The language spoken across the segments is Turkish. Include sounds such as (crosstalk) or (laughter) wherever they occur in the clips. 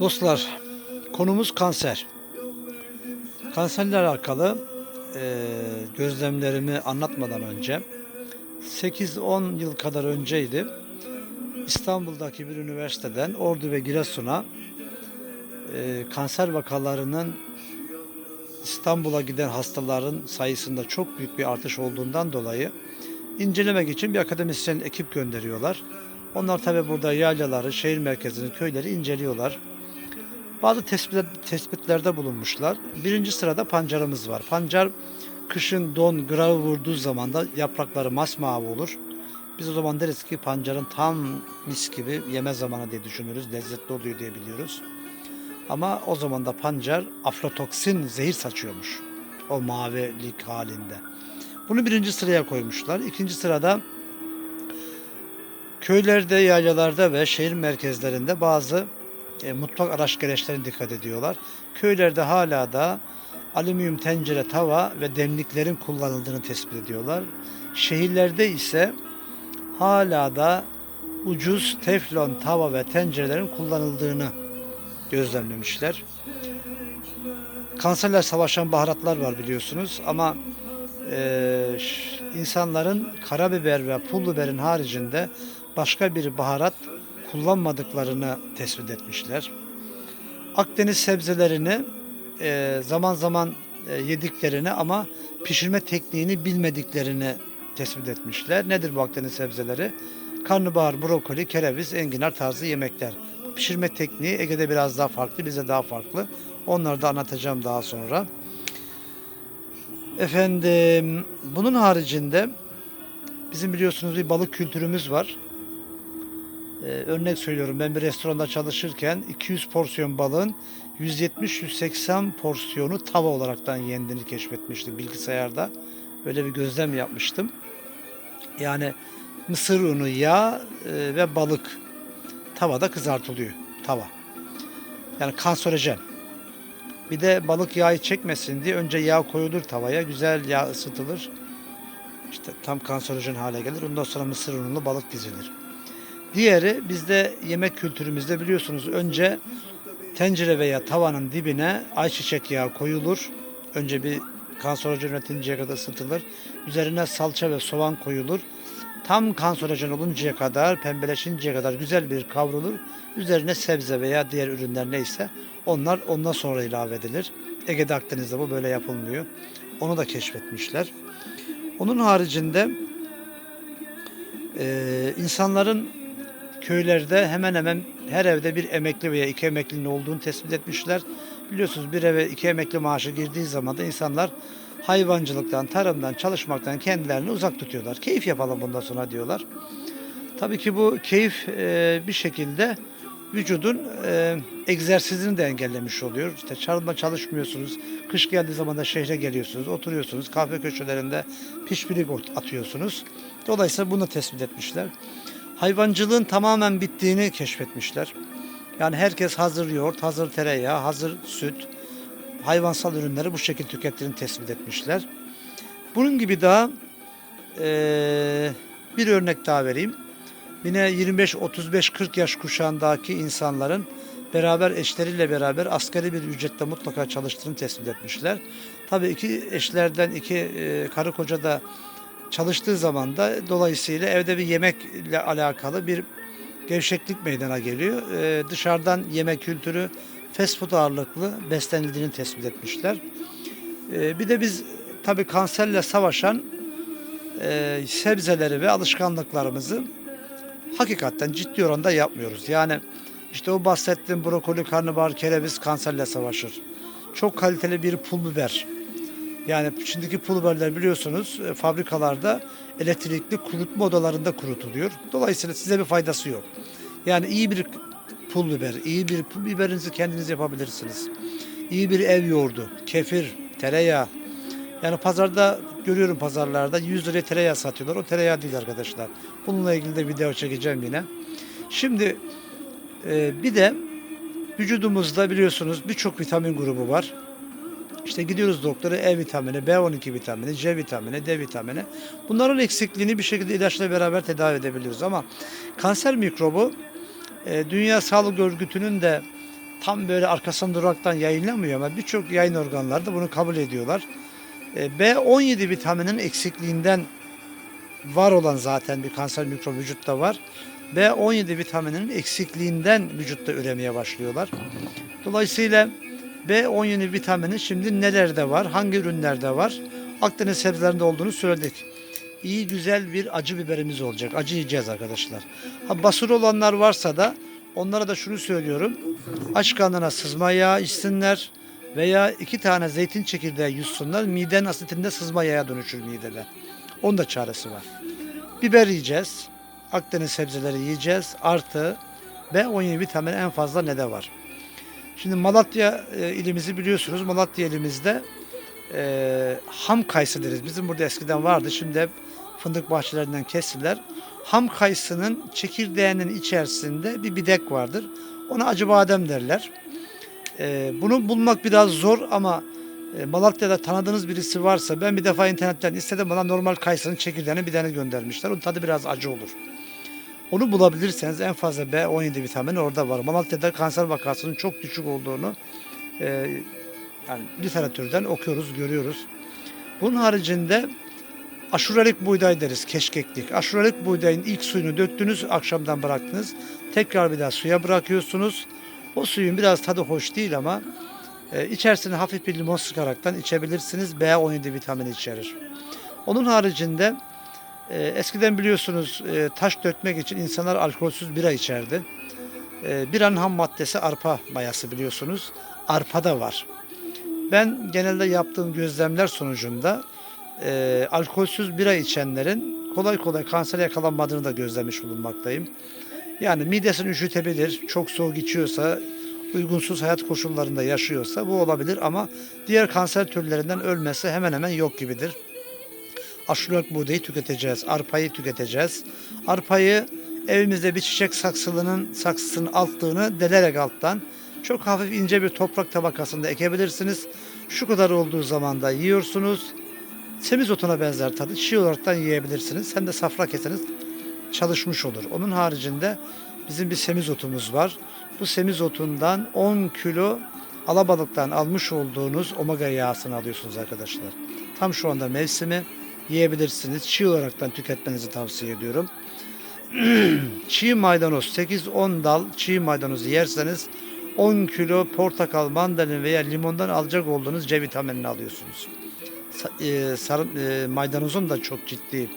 Dostlar, konumuz kanser. Kanserle alakalı e, gözlemlerimi anlatmadan önce 8-10 yıl kadar önceydi. İstanbul'daki bir üniversiteden Ordu ve Giresun'a e, kanser vakalarının İstanbul'a giden hastaların sayısında çok büyük bir artış olduğundan dolayı incelemek için bir akademisyen ekip gönderiyorlar. Onlar tabi burada yaylaları, şehir merkezini, köyleri inceliyorlar. Bazı tespitler, tespitlerde bulunmuşlar. Birinci sırada pancarımız var. Pancar kışın don, grağı vurduğu zaman da yaprakları masmavi olur. Biz o zaman deriz ki pancarın tam mis gibi yeme zamanı diye düşünürüz. Lezzetli oluyor diye biliyoruz. Ama o zaman da pancar aflatoksin zehir saçıyormuş. O mavilik halinde. Bunu birinci sıraya koymuşlar. İkinci sırada köylerde, yaylalarda ve şehir merkezlerinde bazı e, mutfak araç gereçlerine dikkat ediyorlar. Köylerde hala da alüminyum tencere, tava ve demliklerin kullanıldığını tespit ediyorlar. Şehirlerde ise hala da ucuz teflon tava ve tencerelerin kullanıldığını gözlemlemişler. Kanserle savaşan baharatlar var biliyorsunuz ama e, insanların karabiber ve pul biberin haricinde başka bir baharat kullanmadıklarını tespit etmişler. Akdeniz sebzelerini e, zaman zaman e, yediklerini ama pişirme tekniğini bilmediklerini tespit etmişler. Nedir bu Akdeniz sebzeleri? Karnabahar, brokoli, kereviz, enginar tarzı yemekler. Pişirme tekniği Ege'de biraz daha farklı, bize daha farklı. Onları da anlatacağım daha sonra. Efendim, bunun haricinde bizim biliyorsunuz bir balık kültürümüz var. Ee, örnek söylüyorum ben bir restoranda çalışırken 200 porsiyon balığın 170-180 porsiyonu tava olaraktan yendiğini keşfetmiştim bilgisayarda. Öyle bir gözlem yapmıştım. Yani mısır unu, yağ e, ve balık tavada kızartılıyor. Tava. Yani kanserojen. Bir de balık yağı çekmesin diye önce yağ koyulur tavaya. Güzel yağ ısıtılır. İşte tam kanserojen hale gelir. Ondan sonra mısır unlu balık dizilir. Diğeri bizde yemek kültürümüzde biliyorsunuz önce tencere veya tavanın dibine ayçiçek yağı koyulur. Önce bir kanserojen üretinceye kadar ısıtılır. Üzerine salça ve soğan koyulur. Tam kanserojen oluncaya kadar, pembeleşinceye kadar güzel bir kavrulur. Üzerine sebze veya diğer ürünler neyse onlar ondan sonra ilave edilir. Ege'de Akdeniz'de bu böyle yapılmıyor. Onu da keşfetmişler. Onun haricinde eee, insanların köylerde hemen hemen her evde bir emekli veya iki emeklinin olduğunu tespit etmişler. Biliyorsunuz bir eve iki emekli maaşı girdiği zaman da insanlar hayvancılıktan, tarımdan, çalışmaktan kendilerini uzak tutuyorlar. Keyif yapalım bundan sonra diyorlar. Tabii ki bu keyif e, bir şekilde vücudun e, egzersizini de engellemiş oluyor. İşte çarpma çalışmıyorsunuz. Kış geldiği zaman da şehre geliyorsunuz, oturuyorsunuz. Kahve köşelerinde pişpirik atıyorsunuz. Dolayısıyla bunu tespit etmişler. Hayvancılığın tamamen bittiğini keşfetmişler. Yani herkes hazır yoğurt, hazır tereyağı, hazır süt, hayvansal ürünleri bu şekilde tükettiğini tespit etmişler. Bunun gibi daha eee, bir örnek daha vereyim. Yine 25, 35, 40 yaş kuşağındaki insanların beraber eşleriyle beraber asgari bir ücretle mutlaka çalıştığını tespit etmişler. Tabii iki eşlerden iki eee, karı koca da çalıştığı zaman da dolayısıyla evde bir yemekle alakalı bir gevşeklik meydana geliyor. Ee, dışarıdan yemek kültürü fast food ağırlıklı beslenildiğini tespit etmişler. Ee, bir de biz tabii kanserle savaşan e, sebzeleri ve alışkanlıklarımızı hakikaten ciddi oranda yapmıyoruz. Yani işte o bahsettiğim brokoli, karnabahar, kereviz kanserle savaşır. Çok kaliteli bir pul biber. Yani şimdiki pul biberler biliyorsunuz e, fabrikalarda elektrikli kurutma odalarında kurutuluyor. Dolayısıyla size bir faydası yok. Yani iyi bir pul biber, iyi bir pul biberinizi kendiniz yapabilirsiniz. İyi bir ev yoğurdu, kefir, tereyağı. Yani pazarda görüyorum pazarlarda 100 liraya tereyağı satıyorlar. O tereyağı değil arkadaşlar. Bununla ilgili de video çekeceğim yine. Şimdi e, bir de vücudumuzda biliyorsunuz birçok vitamin grubu var. İşte gidiyoruz doktora E vitamini, B12 vitamini, C vitamini, D vitamini. Bunların eksikliğini bir şekilde ilaçla beraber tedavi edebiliriz ama kanser mikrobu e, Dünya Sağlık Örgütü'nün de tam böyle arkasından duraktan yayınlamıyor ama birçok yayın organları da bunu kabul ediyorlar. E, B17 vitaminin eksikliğinden var olan zaten bir kanser mikro vücutta var. B17 vitaminin eksikliğinden vücutta üremeye başlıyorlar. Dolayısıyla B17 vitamini şimdi nelerde var, hangi ürünlerde var? Akdeniz sebzelerinde olduğunu söyledik. İyi güzel bir acı biberimiz olacak. Acı yiyeceğiz arkadaşlar. Ha basur olanlar varsa da onlara da şunu söylüyorum. Aç karnına sızma yağı içsinler veya iki tane zeytin çekirdeği yutsunlar. Miden asitinde sızma yağa dönüşür midede. Onun da çaresi var. Biber yiyeceğiz. Akdeniz sebzeleri yiyeceğiz. Artı B17 vitamini en fazla ne de var? Şimdi Malatya e, ilimizi biliyorsunuz. Malatya ilimizde e, ham kayısı deriz. Bizim burada eskiden vardı. Şimdi hep fındık bahçelerinden kestiler. Ham kayısının çekirdeğinin içerisinde bir bidek vardır. Ona acı badem derler. E, bunu bulmak biraz zor ama e, Malatya'da tanıdığınız birisi varsa ben bir defa internetten istedim bana normal kayısının çekirdeğini bir tane göndermişler. Onun tadı biraz acı olur. Onu bulabilirseniz en fazla B17 vitamini orada var. Malatya'da kanser vakasının çok düşük olduğunu e, yani literatürden okuyoruz, görüyoruz. Bunun haricinde aşurelik buğday deriz, keşkeklik. Aşurelik buğdayın ilk suyunu döktünüz, akşamdan bıraktınız. Tekrar bir daha suya bırakıyorsunuz. O suyun biraz tadı hoş değil ama e, içerisine hafif bir limon sıkaraktan içebilirsiniz. B17 vitamini içerir. Onun haricinde e, eskiden biliyorsunuz e, taş dökmek için insanlar alkolsüz bira içerdi. E, biranın ham maddesi arpa mayası biliyorsunuz. Arpada var. Ben genelde yaptığım gözlemler sonucunda e, alkolsüz bira içenlerin kolay kolay kanser yakalanmadığını da gözlemiş bulunmaktayım. Yani midesini üşütebilir, çok soğuk içiyorsa, uygunsuz hayat koşullarında yaşıyorsa bu olabilir ama diğer kanser türlerinden ölmesi hemen hemen yok gibidir. Aşurak buğdayı tüketeceğiz, arpayı tüketeceğiz. Arpayı evimizde bir çiçek saksılının saksısının altlığını delerek alttan çok hafif ince bir toprak tabakasında ekebilirsiniz. Şu kadar olduğu zaman da yiyorsunuz. Semizotuna benzer tadı çiğ olaraktan yiyebilirsiniz. Hem de safra keseniz çalışmış olur. Onun haricinde bizim bir semizotumuz var. Bu semizotundan 10 kilo alabalıktan almış olduğunuz omega yağsını alıyorsunuz arkadaşlar. Tam şu anda mevsimi yiyebilirsiniz. Çiğ olaraktan tüketmenizi tavsiye ediyorum. (clears throat) çiğ maydanoz 8-10 dal çiğ maydanozu yerseniz 10 kilo portakal, mandalina veya limondan alacak olduğunuz C vitaminini alıyorsunuz. E, e, maydanozun da çok ciddi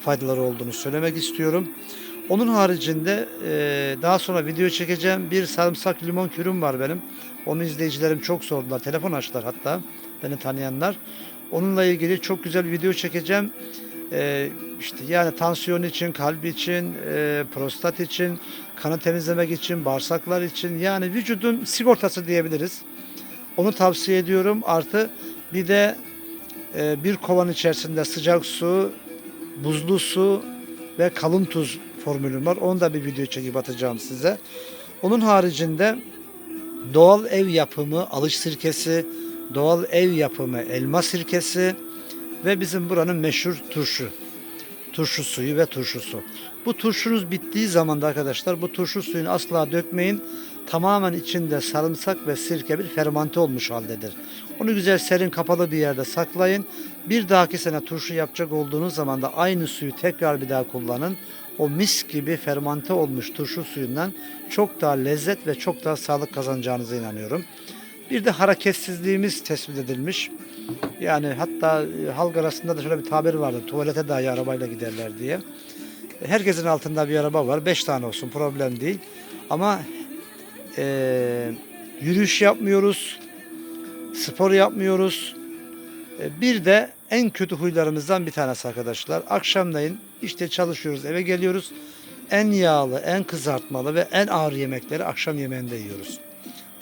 faydaları olduğunu söylemek istiyorum. Onun haricinde e, daha sonra video çekeceğim bir sarımsak limon kürüm var benim. Onu izleyicilerim çok sordular. Telefon açtılar hatta beni tanıyanlar. Onunla ilgili çok güzel bir video çekeceğim. E, işte yani tansiyon için, kalp için, e, prostat için, kanı temizlemek için, bağırsaklar için yani vücudun sigortası diyebiliriz. Onu tavsiye ediyorum. Artı bir de e, bir kovan içerisinde sıcak su, buzlu su ve kalın tuz formülüm var. Onu da bir video çekip atacağım size. Onun haricinde doğal ev yapımı alış sirkesi, doğal ev yapımı elma sirkesi ve bizim buranın meşhur turşu. Turşu suyu ve turşu su. Bu turşunuz bittiği zaman da arkadaşlar bu turşu suyunu asla dökmeyin. Tamamen içinde sarımsak ve sirke bir fermante olmuş haldedir. Onu güzel serin kapalı bir yerde saklayın. Bir dahaki sene turşu yapacak olduğunuz zaman da aynı suyu tekrar bir daha kullanın. O mis gibi fermante olmuş turşu suyundan çok daha lezzet ve çok daha sağlık kazanacağınıza inanıyorum. Bir de hareketsizliğimiz tespit edilmiş. Yani hatta e, halk arasında da şöyle bir tabir vardı. Tuvalete dahi arabayla giderler diye. Herkesin altında bir araba var. Beş tane olsun problem değil. Ama e, yürüyüş yapmıyoruz. Spor yapmıyoruz. E, bir de en kötü huylarımızdan bir tanesi arkadaşlar. Akşamleyin işte çalışıyoruz eve geliyoruz. En yağlı, en kızartmalı ve en ağır yemekleri akşam yemeğinde yiyoruz.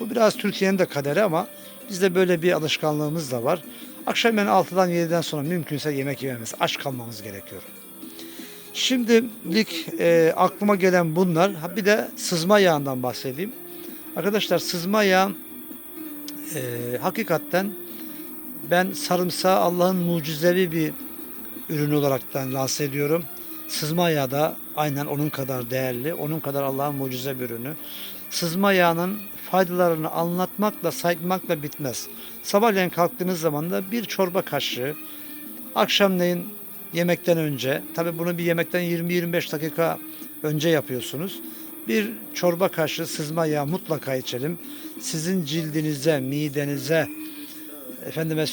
Bu biraz Türkiye'nin de kaderi ama bizde böyle bir alışkanlığımız da var. Akşam yani 6'dan 7'den sonra mümkünse yemek yememiz, aç kalmamız gerekiyor. Şimdilik e, aklıma gelen bunlar. Ha, bir de sızma yağından bahsedeyim. Arkadaşlar sızma yağı e, hakikaten ben sarımsağı Allah'ın mucizevi bir ürünü olaraktan lanse ediyorum. Sızma yağı da aynen onun kadar değerli, onun kadar Allah'ın mucize bir ürünü. Sızma yağının faydalarını anlatmakla, saymakla bitmez. Sabahleyin kalktığınız zaman da bir çorba kaşığı, akşamleyin yemekten önce, tabi bunu bir yemekten 20-25 dakika önce yapıyorsunuz. Bir çorba kaşığı sızma yağı mutlaka içelim. Sizin cildinize, midenize, efendime